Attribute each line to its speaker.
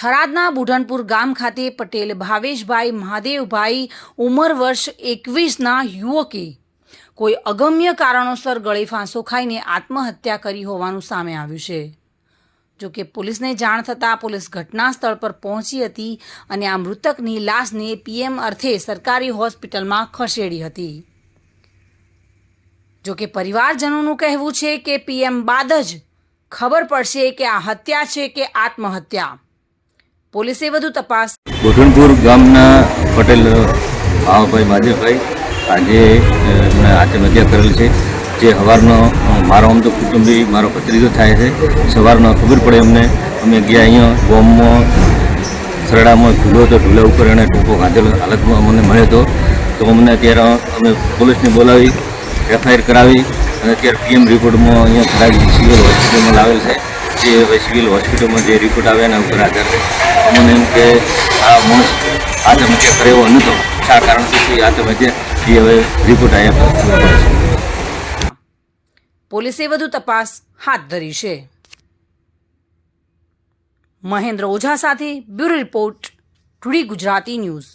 Speaker 1: થરાદના બુઢનપુર ગામ ખાતે પટેલ ભાવેશભાઈ મહાદેવભાઈ ઉંમર વર્ષ એકવીસના યુવકે કોઈ અગમ્ય કારણોસર ગળે ફાંસો ખાઈને આત્મહત્યા કરી હોવાનું સામે આવ્યું છે. જો કે પોલીસને જાણ થતાં પોલીસ ઘટના સ્થળ પર પહોંચી હતી અને આ મૃતકની લાશને પીએમ અર્થે સરકારી હોસ્પિટલમાં ખસેડી હતી. જો કે પરિવારજનોનું કહેવું છે કે પીએમ બાદ જ ખબર પડશે કે આ હત્યા છે કે આત્મહત્યા. પોલીસે વધુ તપાસ
Speaker 2: ગોઠણપુર ગામના પટેલ ભાવભાઈ માધવભાઈ આજે એમણે આત્મહત્યા કરેલ છે. જે સવારનો મારો આમ તો કુટુંબી મારો ભત્રીજો થાય છે. સવારનો ખબર પડે અમને. અમે ગયા અહીંયા ગોમમાં સરડામાં ઢૂલો હતો, ઢૂલા ઉપર એણે ટૂંકો ખાધેલો, હાલતમાં અમને મળ્યો હતો. તો અમને ત્યારે અમે પોલીસને બોલાવી, એફઆઈઆર કરાવી, અને અત્યારે પીએમ રિપોર્ટમાં અહીંયા ખરાબ સિવિલ હોસ્પિટલમાં લાવેલ છે. જે સિવિલ હોસ્પિટલમાં જે રિપોર્ટ આવ્યા એના ઉપર આધાર અમને એમ કે આ માણસ આત્મહત્યા કરે નહોતો શા કારણથી આત્મહત્યા એ હવે રિપોર્ટ આવ્યા
Speaker 1: પોલીસે વધુ તપાસ હાથ ધરી છે. મહેન્દ્ર ઓઝા સાથે bureau report, today Gujarati news.